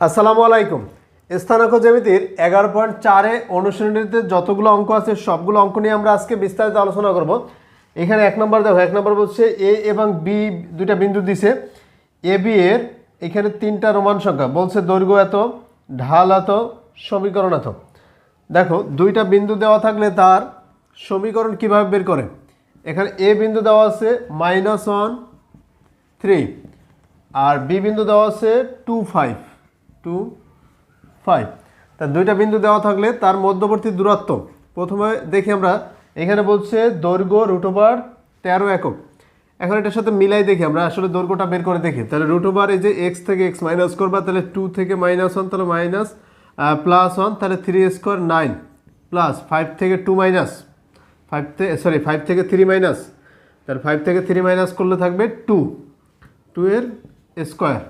আসসালামু আলাইকুম। স্থানাঙ্ক জ্যামিতির এগারো পয়েন্ট চারে অনুশীলনীতে যতগুলো অঙ্ক আছে, সবগুলো অঙ্ক নিয়ে আমরা আজকে বিস্তারিত আলোচনা করব। এখানে এক নম্বর দেখো, এক নম্বর বলছে এ এবং বি দুইটা বিন্দু দিছে। এ, বি এর এখানে তিনটা রোমান সংখ্যা। বলছে দৈর্ঘ্য এত, ঢাল এত, সমীকরণ এত। দেখো, দুইটা বিন্দু দেওয়া থাকলে তার সমীকরণ কীভাবে বের করে? এখানে এ বিন্দু দেওয়া আছে মাইনাস ওয়ান, থ্রি। আর বি বিন্দু দেওয়া আছে টু ফাইভ। টু ফাইভ তা দুইটা বিন্দু দেওয়া থাকলে তার মধ্যবর্তী দূরত্ব। প্রথমে দেখি আমরা, এখানে বলছে দৈর্ঘ্য রুট ওভার তেরো একক। এখন এটার সাথে মিলাই দেখি আমরা, আসলে দৈর্ঘ্যটা বের করে দেখি। তাহলে রুট ওভার এই যে এক্স থেকে এক্স মাইনাস করবা, তাহলে টু থেকে মাইনাস ওয়ান তাহলে মাইনাস প্লাস ওয়ান তাহলে three square nine plus five থেকে টু মাইনাস ফাইভ থেকে সরি ফাইভ থেকে থ্রি মাইনাস তাহলে ফাইভ থেকে থ্রি মাইনাস করলে থাকবে টু টু এর স্কোয়ার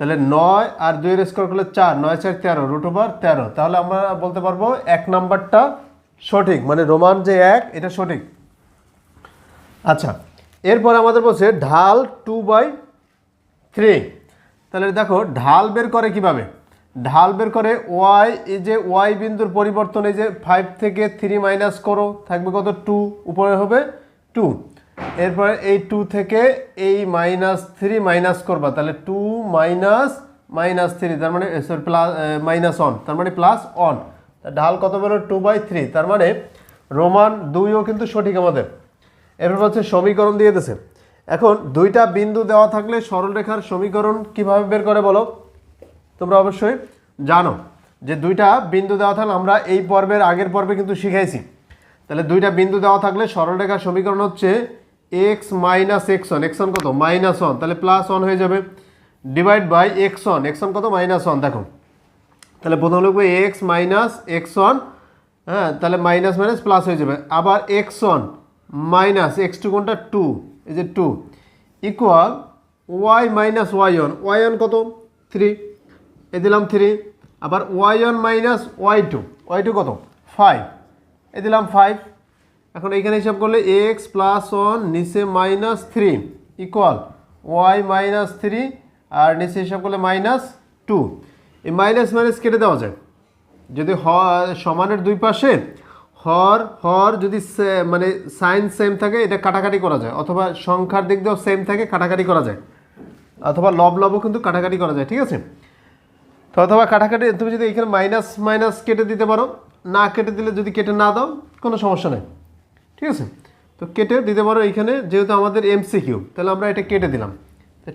তাহলে নয় আর দুইয়ের স্কোয়ার করলে চার, নয় চার তেরো রুট ওভার তেরো। তাহলে আমরা বলতে পারব এক নাম্বারটা সঠিক মানে রোমান যে এক, এটা সঠিক। আচ্ছা এরপর আমাদের বলছে ঢাল টু বাই থ্রি তাহলে দেখো, ঢাল বের করে কীভাবে? ঢাল বের করে ওয়াই এই যে ওয়াই বিন্দুর পরিবর্তন, এই যে ফাইভ থেকে থ্রি মাইনাস করো, থাকবে কত? টু উপরে হবে টু এরপরে এই টু থেকে এই মাইনাস থ্রি মাইনাস করবা, তাহলে টু মাইনাস মাইনাস থ্রি তার মানে সরি প্লাস মাইনাস অন তার মানে প্লাস অন ঢাল কত বেরো? টু বাই থ্রি তার মানে রোমান দুইও কিন্তু সঠিক আমাদের। এরপর হচ্ছে সমীকরণ দিয়ে দিয়েছে এখন দুইটা বিন্দু দেওয়া থাকলে সরলরেখার সমীকরণ কীভাবে বের করে বলো? তোমরা অবশ্যই জানো যে দুইটা বিন্দু দেওয়া থাকলে আমরা এই পর্বের আগের পর্বে কিন্তু শিখাইছি। তাহলে দুইটা বিন্দু দেওয়া থাকলে সরলরেখার সমীকরণ হচ্ছে x minus x one x কত? মাইনাস ওয়ান তাহলে প্লাস ওয়ান হয়ে যাবে। Divide by x one x কত? মাইনাস ওয়ান দেখো। তাহলে প্রথম লিখব এক্স মাইনাস এক্স ওয়ান হ্যাঁ তাহলে মাইনাস মাইনাস প্লাস হয়ে যাবে। আবার x one minus x two কোনটা টু এই যে two equal y minus y one y one কত? থ্রি এ দিলাম থ্রি আবার y one minus y two y two কত? ফাইভ এ দিলাম ফাইভ এখন এইখানে হিসাব করলে এক্স প্লাস ওয়ান নিচে minus three equal y minus three আর নিচে হিসাব করলে মাইনাস টু এই মাইনাস মাইনাস কেটে দেওয়া যায়। যদি হ, সমানের দুই পাশে হর হর যদি মানে সাইন সেম থাকে, এটা কাটাকাটি করা যায়। অথবা সংখ্যার দিক দিয়েও সেম থাকে, কাটাকাটি করা যায়। অথবা লব লবও কিন্তু কাটাকাটি করা যায়, ঠিক আছে? তো অথবা কাটাকাটি, তুমি যদি এখানে মাইনাস মাইনাস কেটে দিতে পারো, না কেটে দিলে যদি কেটে না দাও, কোনো সমস্যা নেই। ঠিক আছে? তো কেটে দিতে পারো এইখানে, যেহেতু আমাদের এমসি কিউ তাহলে আমরা এটা কেটে দিলাম।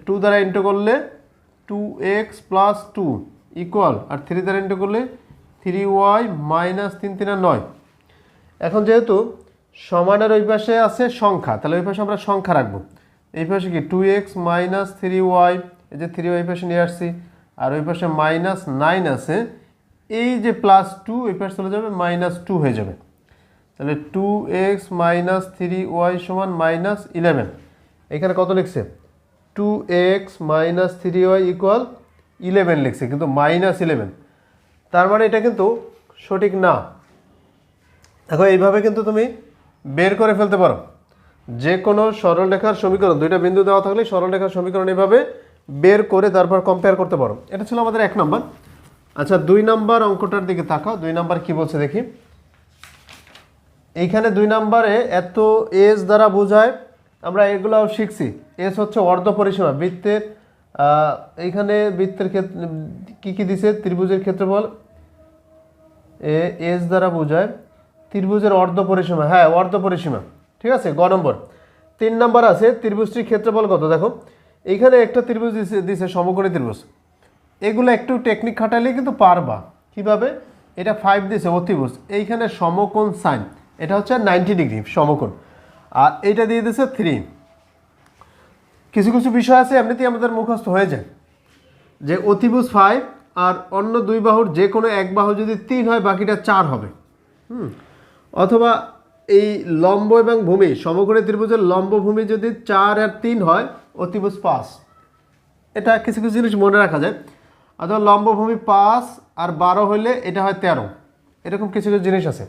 টু দ্বারা ইন্টু করলে two x plus two equal আর থ্রি দ্বারা ইন্টু করলে থ্রি ওয়াই মাইনাস তিন তিন নয়। এখন যেহেতু সমানের ওই পাশে আছে সংখ্যা, তাহলে ওই পাশে আমরা সংখ্যা রাখব। এই পাশে কি two x minus three y এই যে থ্রি ওয়াই পাশে নিয়ে আসছি, আর ওই পাশে মাইনাস নাইন আছে, এই যে প্লাস টু ওই পাশে চলে যাবে মাইনাস টু হয়ে যাবে। তাহলে two x minus three y সমান মাইনাস ইলেভেন এখানে কত লিখছে? Two x minus three y equal eleven লিখছে, কিন্তু মাইনাস ইলেভেন তার মানে এটা কিন্তু সঠিক না। দেখো, এইভাবে কিন্তু তুমি বের করে ফেলতে পারো। যে কোনো সরলরেখার সমীকরণ, দুইটা বিন্দু দেওয়া থাকলে সরলরেখার সমীকরণ এইভাবে বের করে তারপর কম্পেয়ার করতে পারো। এটা ছিল আমাদের এক নম্বর। আচ্ছা দুই নাম্বার অঙ্কটার দিকে তাকাও। দুই নাম্বার কি বলছে দেখি। এইখানে দুই নাম্বারে এত এস দ্বারা বোঝায়, আমরা এগুলাও শিখছি। এস হচ্ছে অর্ধ পরিসীমা, বৃত্তের এইখানে বৃত্তের ক্ষেত্রে কী কী দিছে? ত্রিভুজের ক্ষেত্রফল এ এস দ্বারা বোঝায়, ত্রিভুজের অর্ধ পরিসীমা হ্যাঁ অর্ধ পরিসীমা, ঠিক আছে? গ নম্বর। তিন নম্বর আছে, ত্রিভুজটির ক্ষেত্রফল কত? দেখো, এইখানে একটা ত্রিভুজ দিছে দিছে সমকোণী ত্রিভুজ। এগুলো একটু টেকনিক খাটালে কিন্তু পারবা। কীভাবে? এটা ফাইভ দিছে অতিভুজ। এইখানে সমকোণ সাইন এটা হচ্ছে নাইনটি ডিগ্রি সমকোণ। আর এইটা দিয়ে দিছে থ্রি কিছু কিছু বিষয় আছে, এমনিতেই আমাদের মুখস্থ হয়ে যায়। যে অতিভুজ ফাইভ আর অন্য দুই বাহুর যে কোনো এক বাহু যদি তিন হয়, বাকিটা চার হবে। হুম। অথবা এই লম্ব এবং ভূমি, সমকোণী ত্রিভুজের লম্ব ভূমি যদি চার আর তিন হয়, অতিভুজ পাঁচ। এটা কিছু কিছু জিনিস মনে রাখা যায়। অথবা লম্বভূমি পাঁচ আর বারো হইলে এটা হয় তেরো। এরকম কিছু কিছু জিনিস আছে।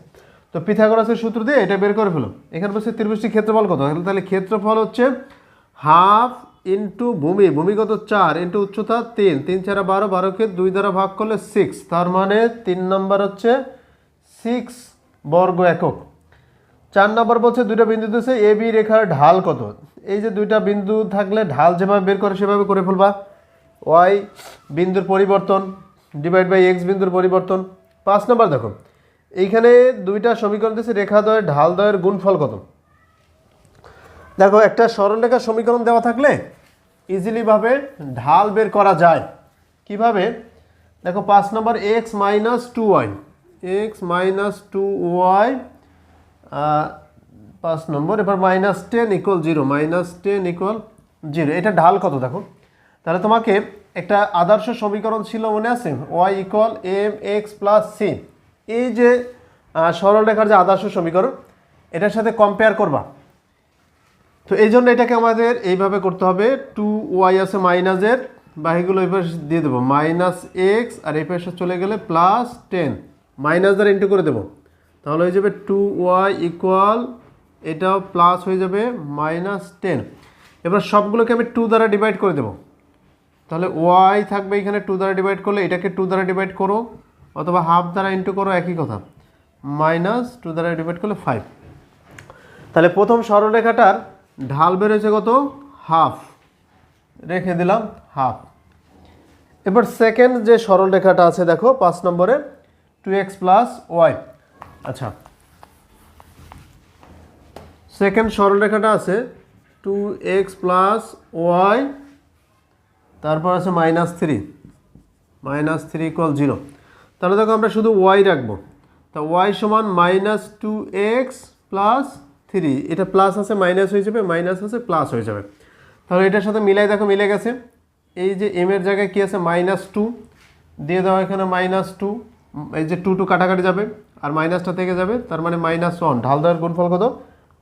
তো পিথাগোরাসের সূত্র দিয়ে এটা বের করে ফেলো। এখানে বলছে ত্রিভুজটির ক্ষেত্রফল কত? তাহলে ক্ষেত্রফল হচ্ছে হাফ ইন্টু ভূমি। ভূমিগত চার ইন্টু উচ্চতা তিন। তিন চারা বারো, বারোকে দুই দ্বারা ভাগ করলে সিক্স তার মানে তিন নম্বর হচ্ছে সিক্স বর্গ একক। চার নম্বর বলছে দুইটা বিন্দু দিয়েছে, এ, বি রেখার ঢাল কত? এই যে দুইটা বিন্দু থাকলে ঢাল যেভাবে বের করে সেভাবে করে ফেলবা। ওয়াই বিন্দুর পরিবর্তন ডিভাইড বাই এক্স বিন্দুর পরিবর্তন। পাঁচ নম্বর দেখো। এইখানে দুইটা সমীকরণ দিয়েছে রেখাদ্বয় ঢালদ্বয়ের গুণফল কত? দেখো, একটা সরলরেখার সমীকরণ দেওয়া থাকলে ইজিলিভাবে ঢাল বের করা যায়। কীভাবে? দেখো, পাঁচ নম্বর x minus two y x minus two y পাঁচ নম্বর, এবার minus ten equal zero minus ten equal zero এটা ঢাল কত, দেখো? তাহলে তোমাকে একটা আদর্শ সমীকরণ ছিল মনে আছে? Y equal m x plus c এই যে সরলরেখার যে আদর্শ সমীকরণ, এটার সাথে কম্পেয়ার করবা। তো এই জন্য এটাকে আমাদের এইভাবে করতে হবে টু ওয়াই আছে মাইনাসের বাকিগুলো এই পাশে দিয়ে দেবো মাইনাস এক্স আর এই পাশে চলে গেলে প্লাস টেন মাইনাস দ্বারা ইন্টু করে দেবো। তাহলে হয়ে যাবে টু ওয়াই ইকুয়াল এটাও প্লাস হয়ে যাবে মাইনাস টেন এবার সবগুলোকে আমি টু দ্বারা ডিভাইড করে দেবো। তাহলে ওয়াই থাকবে এখানে টু দ্বারা ডিভাইড করলে, এটাকে টু দ্বারা ডিভাইড করো। অথবা হাফ দ্বারা ইন্টু করো একই কথা। মাইনাস টু দ্বারা ডিভাইড করলে ফাইভ তাহলে প্রথম সরলরেখাটার ঢাল বেরোছে কত? হাফ। রেখে দিলাম হাফ। এবার সেকেন্ড যে সরলরেখাটা আছে দেখো, পাঁচ নম্বরে টু এক্স প্লাস ওয়াই আচ্ছা। সেকেন্ড সরলরেখাটা আছে টু এক্স প্লাস ওয়াই তারপর আছে minus three minus three equal zero তাহলে দেখো আমরা শুধু ওয়াই রাখব। তা ওয়াই সমান minus two x plus three এটা প্লাস আছে মাইনাস হয়ে যাবে মাইনাস আছে প্লাস হয়ে যাবে। তাহলে এটার সাথে মিলাই দেখো, মিলে গেছে। এই যে এম এর জায়গায় কী আছে? মাইনাস টু দিয়ে দেওয়া এখানে মাইনাস টু এই যে টু টু কাটাকাটি যাবে, আর মাইনাসটা থেকে যাবে, তার মানে মাইনাস ওয়ান ঢাল দেওয়ার গুণফল কত?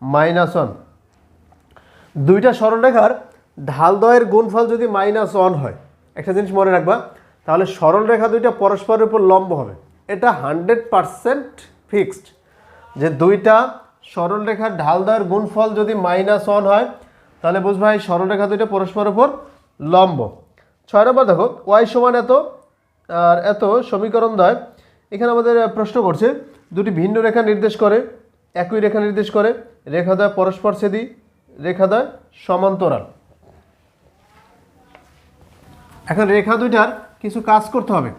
মাইনাস ওয়ান দুইটা সরলরেখার ঢাল দয়ের গুণফল যদি মাইনাস ওয়ান হয়, একটা জিনিস মনে রাখবা তাহলে সরল রেখা দুইটা পরস্পরের উপর লম্ব হবে। এটা হান্ড্রেড পারসেন্ট ফিক্সড যে দুইটা সরলরেখার ঢাল দয়ের গুণফল যদি মাইনাস ওয়ান হয়, তাহলে বুঝবা এই সরল রেখা দুইটা পরস্পরের উপর লম্ব। ছয় নম্বর দেখো, ওয়াই সমান এত আর এত সমীকরণ দ্বয় এখানে আমাদের প্রশ্ন করছে, দুটি ভিন্ন রেখা নির্দেশ করে, একই রেখা নির্দেশ করে রেখাদ্বয় পরস্পর ছেদি রেখাদ্বয় সমান্তরাল। এখন রেখা দুইটার কিছু কাজ করতে হবে।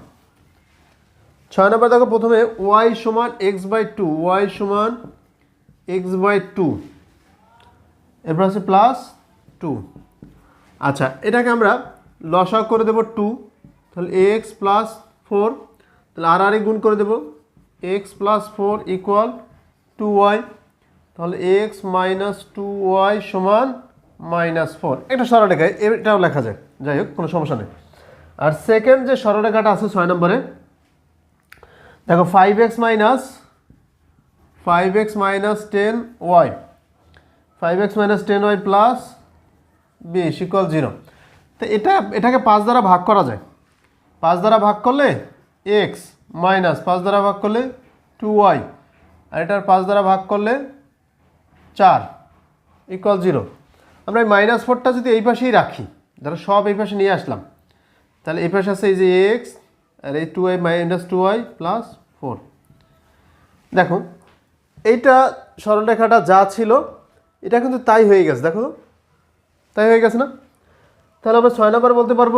ছয় নম্বর দেখো প্রথমে ওয়াই সমান এক্স বাই টু ওয়াই সমান এক্স বাই টু এরপর আছে প্লাস টু আচ্ছা এটাকে আমরা লসাগ করে দেবো টু তাহলে এক্স প্লাস ফোর তাহলে আর আর গুণ করে দেবো x plus four equal two y তাহলে এক্স মাইনাস টু ওয়াই সমান মাইনাস ফোর একটা সরলরেখা এটাও লেখা যায়, যাই হোক, কোনো সমস্যা নেই। আর সেকেন্ড যে সরলরেখাটা আছে ছয় নম্বরে, দেখো five x minus five x minus ten y five x minus ten y plus বিশ ইকুয়াল জিরো তো এটা, এটাকে পাঁচ দ্বারা ভাগ করা যায়। পাঁচ দ্বারা ভাগ করলে এক্স মাইনাস পাঁচ দ্বারা ভাগ করলে টু ওয়াই আর এটার পাঁচ দ্বারা ভাগ করলে চার ইকুয়াল জিরো আমরা এই মাইনাস ফোরটা যদি এই পাশেই রাখি, ধরো সব এই পাশে নিয়ে আসলাম তাহলে এই পাশে আছে এই যে এক্স আর এই two y minus two y plus four দেখো, এইটা সরলরেখাটা যা ছিল, এটা কিন্তু তাই হয়ে গেছে, দেখো তাই হয়ে গেছে না? তাহলে আমরা ছয় নম্বর বলতে পারব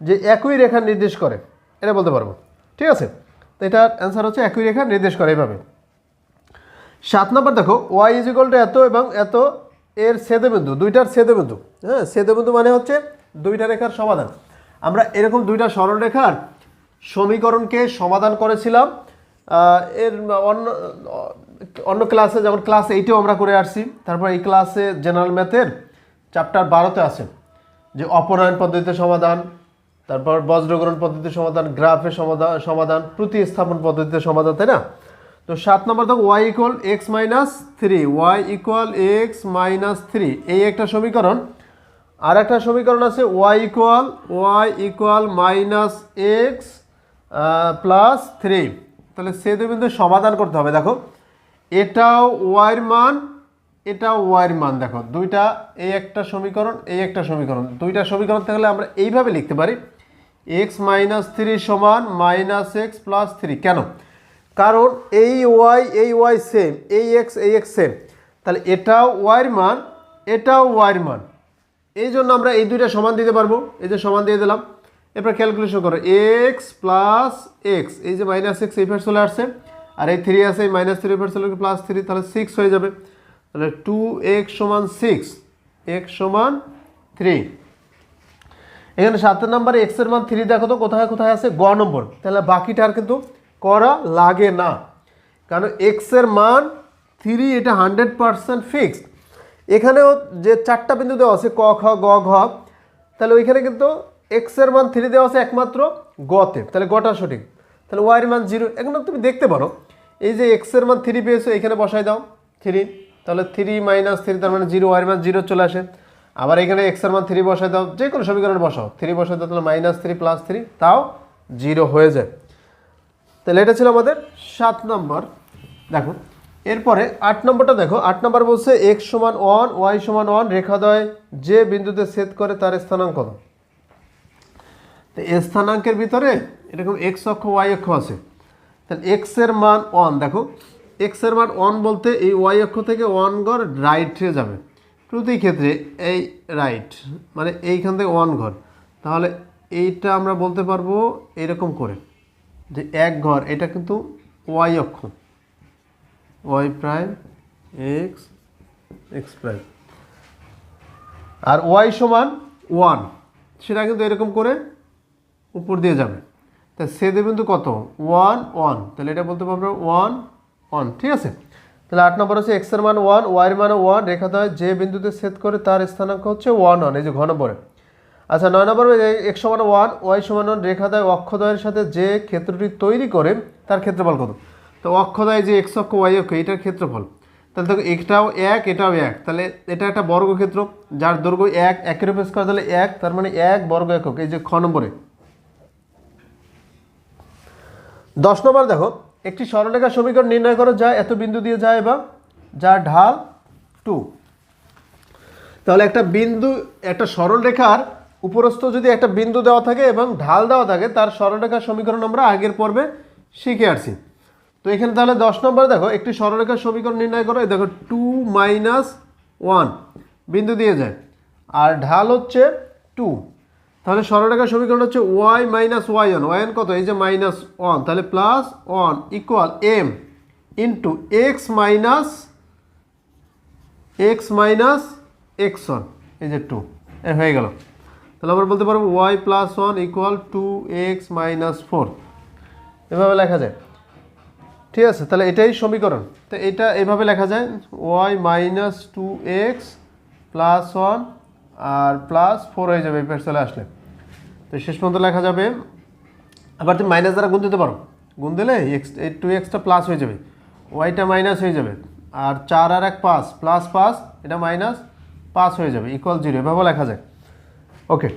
যে একই রেখা নির্দেশ করে, এটা বলতে পারব। ঠিক আছে? তো এটার অ্যান্সার হচ্ছে একই রেখা নির্দেশ করে এইভাবে। সাত নম্বর দেখো ওয়াই ইজ ইকুয়াল টু এত এবং এত এর ছেদবিন্দু, দুইটার ছেদবিন্দু। হ্যাঁ ছেদবিন্দু মানে হচ্ছে দুইটা রেখার সমাধান। আমরা এরকম দুইটা সরলরেখার সমীকরণকে সমাধান করেছিলাম। এর অন্য অন্য ক্লাসে যেমন ক্লাস এইটেও আমরা করে আসছি, তারপর এই ক্লাসে জেনারেল ম্যাথের চ্যাপ্টার বারোতে আছে। যে অপনয়ন পদ্ধতিতে সমাধান, তারপর বজ্রগ্রহণ পদ্ধতির সমাধান গ্রাফের সমাধান সমাধান, প্রতিস্থাপন পদ্ধতিতে সমাধান, তাই না? তো সাত নম্বর দেখো y equal x minus three y equal x minus three এই একটা সমীকরণ আর একটা সমীকরণ আছে y equal y equal minus x plus three তাহলে সে দুই বিন্দু সমাধান করতে হবে, দেখো। এটাও ওয়াইয়ের মান এটা ওয়াইয়ের মান, দেখো। দুইটা, এই একটা সমীকরণ, এই একটা সমীকরণ। দুইটা সমীকরণ থাকলে আমরা এইভাবে লিখতে পারি। এক্স মাইনাস থ্রি সমান মাইনাস এক্স প্লাস থ্রি কেন? কারণ এই ওয়াই এই ওয়াই সেম এই এক্স এই এক্স সেম তাহলে এটাও ওয়াইয়ের মান, এটাও ওয়াইয়ের মান। এই জন্য আমরা এই দুইটা সমান দিতে পারব। এই যে সমান দিয়ে দিলাম। এরপর ক্যালকুলেশন করো। এক্স প্লাস এক্স এই যে মাইনাস এক্স এই ফের চলে আসছে। আর এই থ্রি আছে, এই মাইনাস থ্রি ফের চলে প্লাস থ্রি তাহলে সিক্স হয়ে যাবে। তাহলে টু এক্স সমান সিক্স এক্স সমান থ্রি এখানে সাতের নাম্বার এক্সের মান থ্রি দেখো তো, কোথায় কোথায় আছে? গ নম্বর। তাহলে বাকিটা আর কিন্তু করা লাগে না। কারণ এক্সের মান থ্রি এটা হান্ড্রেড পারসেন্ট ফিক্সড এখানেও যে চারটা বিন্দু দেওয়া আছে, ক, খ, গ, ঘ, তাহলে ওইখানে কিন্তু এক্সের মান থ্রি দেওয়া আছে একমাত্র গতে। তাহলে গটা সঠিক। তাহলে ওয়াইয়ের মান জিরো এখন তুমি দেখতে পারো, এই যে এক্সের মান থ্রি পেয়েছ, এখানে বসাই দাও থ্রি তাহলে থ্রি মাইনাস থ্রি তার মানে জিরো ওয়াইয়ের মান জিরো চলে আসে। আবার এখানে এক্সের মান থ্রি বসাই দাও, যে কোনো সমীকরণে বসাও। থ্রি বসাই দাও, তাহলে মাইনাস থ্রি প্লাস থ্রি তাও জিরো হয়ে যায়। তাহলে এটা ছিল আমাদের সাত নম্বর। দেখো এরপরে আট নম্বরটা দেখো, আট নম্বর বলছে এক্স সমান ওয়ান ওয়াই সমান ওয়ান রেখাদ্বয় যে বিন্দুতে ছেদ করে তার স্থানাঙ্ক তো স্থানাঙ্কের ভিতরে এরকম এক্স অক্ষ ওয়াই অক্ষ আছে। তাহলে এক্সের মান ওয়ান দেখো এক্সের মান ওয়ান বলতে এই ওয়াই অক্ষ থেকে ওয়ান ঘর রাইটে যাবে। প্রতি ক্ষেত্রে এই রাইট মানে এইখান থেকে ওয়ান ঘর। তাহলে এইটা আমরা বলতে পারব এরকম করে, যে এক ঘর, এটা কিন্তু ওয়াই অক্ষ। Y prime x x prime আর ওয়াই সমান ওয়ান সেটা কিন্তু এরকম করে উপর দিয়ে যাবে। তা সেদে বিন্দু কত? ওয়ান ওয়ান তাহলে এটা বলতে পারব ওয়ান ওয়ান ঠিক আছে? তাহলে আট নম্বর হচ্ছে এক্সের মান ওয়ান ওয়াইয়ের মানে ওয়ান রেখাদ্বয় যে বিন্দুতে ছেদ করে তার স্থানাঙ্ক হচ্ছে ওয়ান ওয়ান এই যে ঘন নম্বরে আচ্ছা নয় নম্বর এক্স সমান ওয়ান ওয়াই সমান ওয়ান রেখাদ্বয় অক্ষদ্বয়ের সাথে যে ক্ষেত্রটি তৈরি করে, তার ক্ষেত্রফল কত? তো অক্ষদ্বয় যে এক্স অক্ষ, ওয়াই অক্ষ, এটার ক্ষেত্রফল। তাহলে দেখো এটাও এক এটাও এক। তাহলে এটা একটা বর্গক্ষেত্র, যার দৈর্ঘ্য এক, একের উপর স্কোয়ার, তাহলে এক, তার মানে এক বর্গ একক, এই যে খ নম্বরে। দশ নম্বর দেখো, একটি সরলরেখা সমীকরণ নির্ণয় করো, যা এত বিন্দু দিয়ে যায় বা যার ঢাল টু। তাহলে একটা বিন্দু, একটা সরলরেখার উপরস্থ যদি একটা বিন্দু দেওয়া থাকে এবং ঢাল দেওয়া থাকে, তার সরলরেখার সমীকরণ আমরা আগের পর্বে শিখে আসছি। তো এখানে তাহলে দশ নম্বরে দেখো, একটি সরলরেখার সমীকরণ নির্ণয় করো দেখো টু মাইনাস ওয়ান বিন্দু দিয়ে যায়। আর ঢাল হচ্ছে টু তাহলে সরলরেখার সমীকরণ হচ্ছে y minus y one y কত? এই যে মাইনাস ওয়ান তাহলে plus one equal m into x minus x minus x one এই যে টু এ হয়ে গেল। তাহলে আমরা বলতে পারব y plus one equal two x minus four এভাবে লেখা যায়। ঠিক আছে, তাহলে এটাই সমীকরণ। তো এটা এভাবে লেখা যায় y minus two x plus one আর প্লাস ফোর হয়ে যাবে এই চলে আসলে। তো শেষ পর্যন্ত লেখা যাবে, আবার তুমি মাইনাস দ্বারা গুণ দিতে পারো। গুণ দিলে এক্স টু এক্সটা প্লাস হয়ে যাবে। ওয়াইটা মাইনাস হয়ে যাবে। আর চার আর এক পাঁচ প্লাস পাঁচ, এটা মাইনাস পাঁচ হয়ে যাবে ইকুয়াল জিরো এভাবে লেখা যায়। ওকে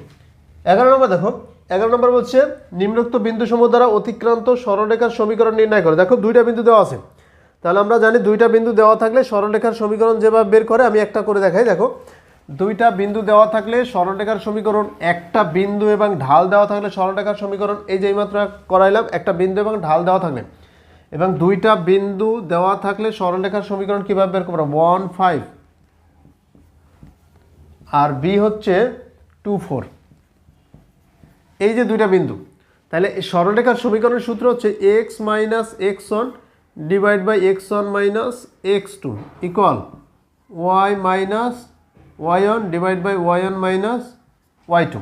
এগারো নম্বর দেখো। এগারো নম্বর বলছে, নিম্নোক্ত বিন্দু সমূহ দ্বারা অতিক্রান্ত সরলরেখার সমীকরণ নির্ণয় করে। দেখো, দুইটা বিন্দু দেওয়া আছে। তাহলে আমরা জানি দুইটা বিন্দু দেওয়া থাকলে সরলরেখার সমীকরণ যেভাবে বের করে, আমি একটা করে দেখাই। দেখো, দুইটা বিন্দু দেওয়া থাকলে সরলরেখার সমীকরণ, একটা বিন্দু এবং ঢাল দেওয়া থাকলে সরলরেখার সমীকরণ, এই যে এইমাত্র করাইলাম, একটা বিন্দু এবং ঢাল দেওয়া থাকলে। এবং দুইটা বিন্দু দেওয়া থাকলে সরলরেখার সমীকরণ কীভাবে বের করব ওয়ান, ফাইভ। আর বি হচ্ছে টু, ফোর। এই যে দুইটা বিন্দু, তাহলে সরলরেখার সমীকরণের সূত্র হচ্ছে x minus x one divide by x one minus x two equal y minus y one divide by y one minus y two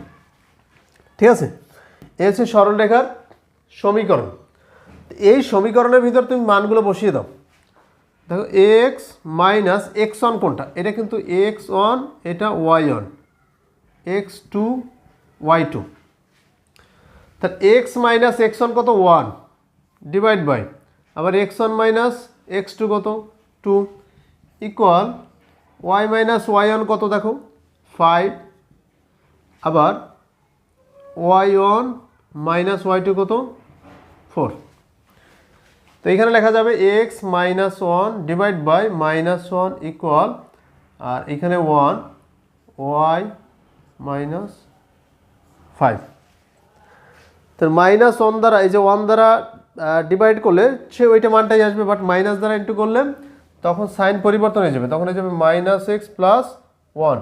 ঠিক আছে? এ হচ্ছে সরলরেখার সমীকরণ। এই সমীকরণের ভিতর তুমি মানগুলো বসিয়ে দাও। দেখো এক্স মাইনাস এক্স ওয়ান কোনটা? এটা কিন্তু এক্স ওয়ান এটা y one x two y two তাহলে এক্স মাইনাস এক্স ওয়ান কত? ওয়ান ডিভাইড বাই আবার x one minus x two কত? Two equal y minus y one কত দেখো? ফাইভ আবার y one minus y two কত? Four তো এখানে লেখা যাবে x minus one divide by minus one equal আর এখানে ওয়ান ওয়াই মাইনাস ফাইভ তো মাইনাস ওয়ান দ্বারা, এই যে ওয়ান দ্বারা ডিভাইড করলে সে ওইটা মানটাই আসবে বাট মাইনাস দ্বারা ইন্টু করলে তখন সাইন পরিবর্তন হয়ে যাবে। তখন হয়ে যাবে minus x plus one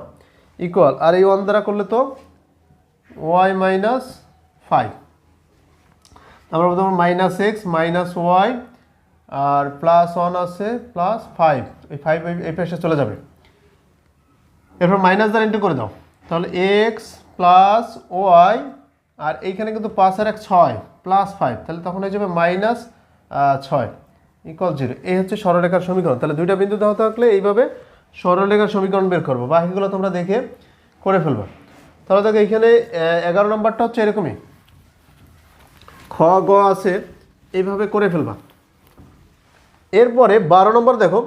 equal আর এই ওয়ান দ্বারা করলে তো ওয়াই মাইনাস ফাইভ তারপর প্রথমে মাইনাস এক্স মাইনাস ওয়াই আর প্লাস ওয়ান আছে প্লাস ফাইভ এই ফাইভ এই পাশে চলে যাবে। এরপর মাইনাস দ্বারা ইন্টু করে দাও। তাহলে এক্স প্লাস ওয়াই আর এইখানে কিন্তু পাঁচ আর এক ছয় প্লাস ফাইভ তাহলে তখন হয়ে যাবে মাইনাস ছয় ইকুয়াল জিরো এই হচ্ছে সরলরেখার সমীকরণ। তাহলে দুইটা বিন্দু দেওয়া থাকলে এইভাবে সরলরেখার সমীকরণ বের করব। বাকিগুলো তোমরা দেখে করে ফেলবে। তাহলে দেখো এইখানে এগারো নম্বরটা হচ্ছে এরকমই। খ, গ আছে, এইভাবে করে ফেলবা। এরপরে বারো নম্বর দেখো,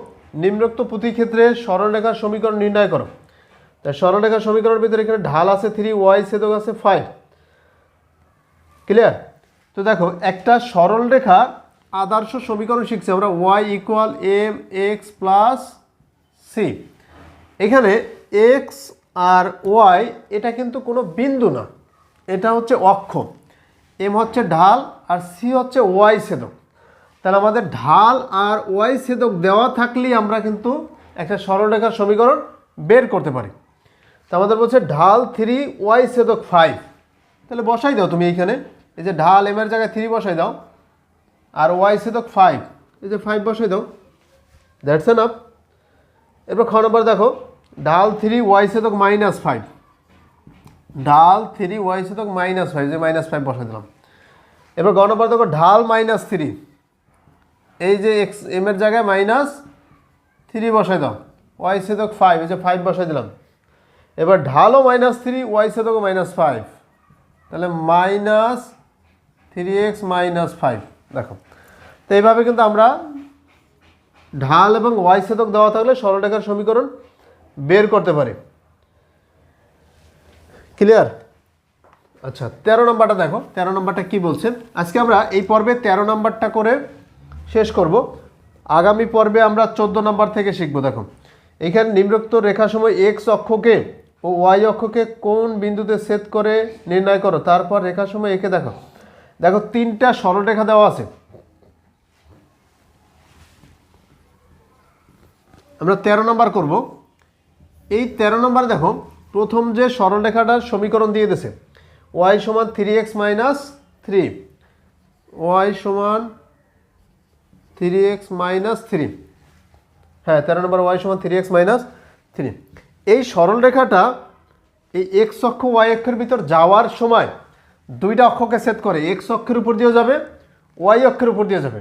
নিম্নোক্ত ক্ষেত্রে সরলরেখার সমীকরণ নির্ণয় করো। তাই সরলরেখার সমীকরণের ভিতরে এখানে ঢাল আছে থ্রি ওয়াই সেদক আছে ফাইভ ক্লিয়ার তো দেখো, একটা সরল রেখা আদর্শ সমীকরণ শিখছি আমরা y equal m x plus c এখানে এক্স আর ওয়াই এটা কিন্তু কোনো বিন্দু না। এটা হচ্ছে অক্ষ। এম হচ্ছে ঢাল আর সি হচ্ছে ওয়াই ছেদক। তাহলে আমাদের ঢাল আর ওয়াই ছেদক দেওয়া থাকলেই আমরা কিন্তু একটা সরলরেখার সমীকরণ বের করতে পারি। তো আমাদের বলছে ঢাল থ্রি ওয়াই ছেদক ফাইভ তাহলে বসাই দাও তুমি এইখানে। এই যে ঢাল এম এর জায়গায় থ্রি বসাই দাও। আর ওয়াই ছেদক ফাইভ এই যে ফাইভ বসাই দাও। দ্যাটস এন আপ এরপর খ নম্বর দেখো। ঢাল থ্রি ওয়াই ছেদক মাইনাস ফাইভ ঢাল থ্রি ওয়াই ছেদক মাইনাস ফাইভ যে মাইনাস ফাইভ বসাই দিলাম। এবার গ নম্বর দেখো, ঢাল মাইনাস থ্রি এই যে এক্স এমের জায়গায় মাইনাস থ্রি বসাই দাও। ওয়াই ছেদক ফাইভ এই যে ফাইভ বসাই দিলাম। এবার ঢালও মাইনাস থ্রি ওয়াই ছেদক মাইনাস ফাইভ তাহলে minus three x minus five. দেখো, তো এইভাবে কিন্তু আমরা ঢাল এবং ওয়াই ছেদক দেওয়া থাকলে সরলরেখার সমীকরণ বের করতে পারি। ক্লিয়ার আচ্ছা তেরো নম্বরটা দেখো, তেরো নম্বরটা কি বলছে? আজকে আমরা এই পর্বে তেরো নম্বরটা করে শেষ করব। আগামী পর্বে আমরা চোদ্দ নম্বর থেকে শিখব। দেখো, এখানে নিম্নোক্ত রেখাসময় এক্স অক্ষকে ও ওয়াই অক্ষকে কোন বিন্দুতে সেট করে নির্ণয় করো? তারপর রেখার সময় একে দেখো। দেখো, তিনটা সরলরেখা দেওয়া আছে। আমরা তেরো নম্বর করব। এই তেরো নম্বর দেখো, প্রথম যে সরলরেখাটার সমীকরণ দিয়ে দিয়েছে, ওয়াই সমান three x minus three y সমান থ্রি এক্স মাইনাস থ্রি হ্যাঁ তেরো নম্বর ওয়াই সমান থ্রি এক্স মাইনাস থ্রি এই সরলরেখাটা এই এক্স অক্ষ ওয়াই অক্ষের ভিতর যাওয়ার সময় দুইটা অক্ষকে সেট করে এক্স অক্ষের উপর দিয়ে যাবে ওয়াই অক্ষের উপর দিয়ে যাবে।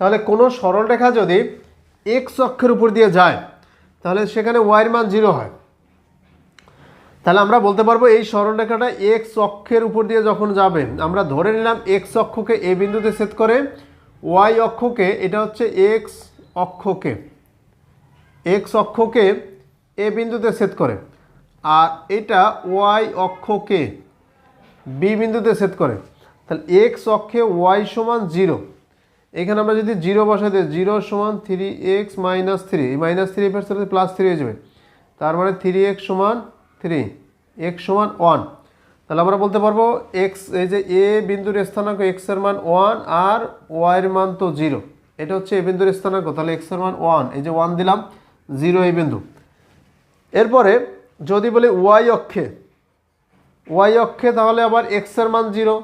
তাহলে কোনো সরলরেখা যদি এক্স অক্ষের উপর দিয়ে যায়, তাহলে সেখানে ওয়াইয়ের মান জিরো হয়। তাহলে আমরা বলতে পারব এই সরলরেখাটা এক্স অক্ষের উপর দিয়ে যখন যাবে, আমরা ধরে নিলাম এক্স অক্ষকে এ বিন্দুতে সেট করে ওয়াই অক্ষকে, এটা হচ্ছে এক্স অক্ষকে এক্স অক্ষকে এ বিন্দুতে সেট করে। আর এটা ওয়াই অক্ষকে বি বিন্দুতে সেট করে। তাহলে এক্স অক্ষে ওয়াই সমান জিরো। এখানে আমরা যদি জিরো বসাই দিই, জিরো সমান থ্রি এক্স মাইনাস থ্রি। এই মাইনাস থ্রি এফের সাথে প্লাস থ্রি হয়ে যাবে। তার মানে থ্রি এক্স সমান থ্রি, এক্স সমান ওয়ান। তাহলে আমরা বলতে পারব এক্স, এই যে এ বিন্দুর স্থানাঙ্ক এক্সের মান ওয়ান আর ওয়াইয়ের মান তো জিরো। এটা হচ্ছে এ বিন্দুর স্থানাঙ্ক, তাহলে এক্সের মান ওয়ান। এই যে ওয়ান দিলাম, জিরো এই বিন্দু। এরপরে যদি বলি ওয়াই অক্ষে ওয়াই অক্ষে তাহলে আবার এক্সের মান জিরো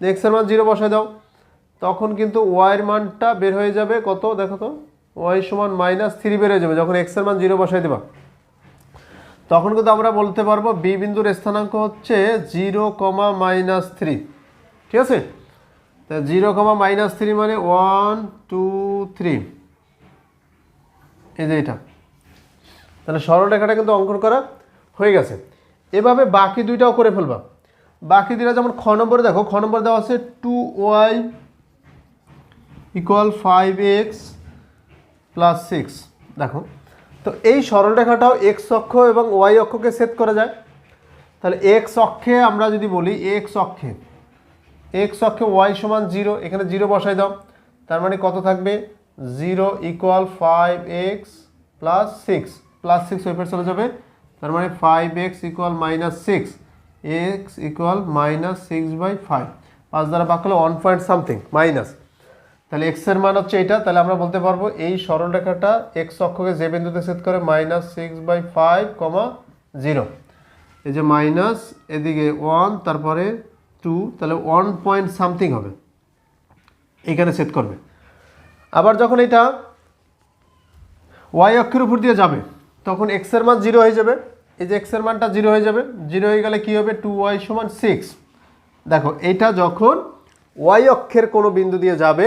এক্সের মান জিরো বসায় দাও, তখন কিন্তু ওয়াইয়ের মানটা বের হয়ে যাবে কত? দেখো তো ওয়াই সমান মাইনাস থ্রি বের হয়ে যাবে যখন এক্সের মান জিরো বসাই দেবা। তখন কিন্তু আমরা বলতে পারব বি বিন্দুর স্থানাঙ্ক হচ্ছে জিরো কমা মাইনাস থ্রি ঠিক আছে? তা জিরো কমা মাইনাস থ্রি মানে ওয়ান টু থ্রি এই যে এটা। তাহলে সরলরেখাটা কিন্তু অঙ্কন করা হয়ে গেছে। এভাবে বাকি দুইটাও করে ফেলবা। বাকি দুইটা যেমন খ নম্বরে দেখো, খ নম্বর দেওয়া আছে two y equal five x plus six দেখো, তো এই সরলরেখাটাও এক্স অক্ষ এবং ওয়াই অক্ষকে সেট করা যায়। তাহলে এক্স অক্ষে আমরা যদি বলি এক্স অক্ষে এক্স অক্ষে ওয়াই সমান জিরো এখানে জিরো বসাই দাও। তার মানে কত থাকবে? Zero equal five x plus six plus six ওই চলে যাবে। তার মানে five x equal minus six x equal minus six by five পাঁচ দ্বারা বাক হলে ওয়ান পয়েন্ট সামথিং মাইনাস তাহলে এক্সের মান হচ্ছে এটা তাহলে আমরা বলতে পারব এই সরলরেখাটা এক্স অক্ষকে যে বিন্দুতে সেট করে minus six by five comma zero এই যে মাইনাস এদিকে ওয়ান তারপরে টু তাহলে ওয়ান পয়েন্ট সামথিং হবে। এখানে সেট করবে। আবার যখন এটা ওয়াই অক্ষের উপর দিয়ে যাবে তখন এক্সের মান জিরো হয়ে যাবে। এই যে এক্সের মানটা জিরো হয়ে যাবে জিরো হয়ে গেলে কী হবে? টু ওয়াই সমান সিক্স দেখো, এটা যখন ওয়াই অক্ষের কোনো বিন্দু দিয়ে যাবে,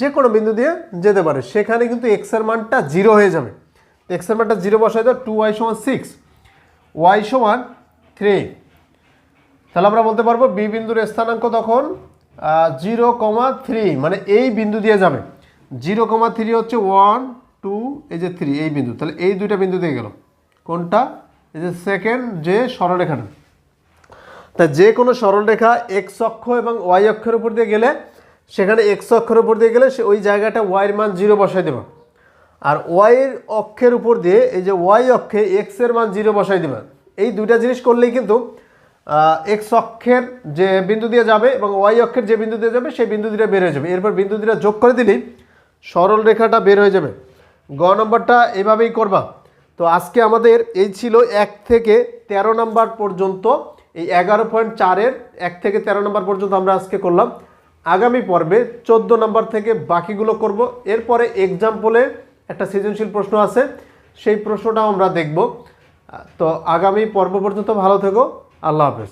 যে কোনো বিন্দু দিয়ে যেতে পারে, সেখানে কিন্তু এক্সের মানটা জিরো হয়ে যাবে। এক্সের মানটা জিরো বসায় দাও টু ওয়াই সমান সিক্স ওয়াই সমান থ্রি তাহলে আমরা বলতে পারব বি বিন্দুর স্থানাঙ্ক তখন জিরো কমা থ্রি মানে এই বিন্দু দিয়ে যাবে। জিরো কমা থ্রি হচ্ছে ওয়ান টু এই যে থ্রি এই বিন্দু। তাহলে এই দুইটা বিন্দু দিয়ে গেল। কোনটা? এই যে সেকেন্ড যে সরলরেখাটা তা যে কোনো সরলরেখা এক্স অক্ষ এবং ওয়াই অক্ষের উপর দিয়ে গেলে, সেখানে এক্স অক্ষের উপর দিয়ে গেলে সে ওই জায়গাটা ওয়াইয়ের মান জিরো বসাই দেবে। আর ওয়াইয়ের অক্ষের উপর দিয়ে এই যে ওয়াই অক্ষে এক্সের মান জিরো বসাই দেবে। এই দুইটা জিনিস করলেই কিন্তু এক্স অক্ষের যে বিন্দু দিয়ে যাবে এবং ওয়াই অক্ষের যে বিন্দু দিয়ে যাবে, সেই বিন্দু দুটা বের হয়ে যাবে। এরপর বিন্দু দুটা যোগ করে দিলেই সরল রেখাটা বের হয়ে যাবে। গ নম্বরটা এভাবেই করবা। তো আজকে আমাদের এই ছিল এক থেকে ১৩ নম্বর পর্যন্ত, এই এগারো পয়েন্ট চারের এক থেকে ১৩ নম্বর পর্যন্ত আমরা আজকে করলাম। আগামী পর্বে চোদ্দ নম্বর থেকে বাকিগুলো করব। এরপরে এক্সাম্পলে একটা সৃজনশীল প্রশ্ন আছে, সেই প্রশ্নটাও আমরা দেখব। তো আগামী পর্ব পর্যন্ত ভালো থেকো, আল্লাহ হাফেজ।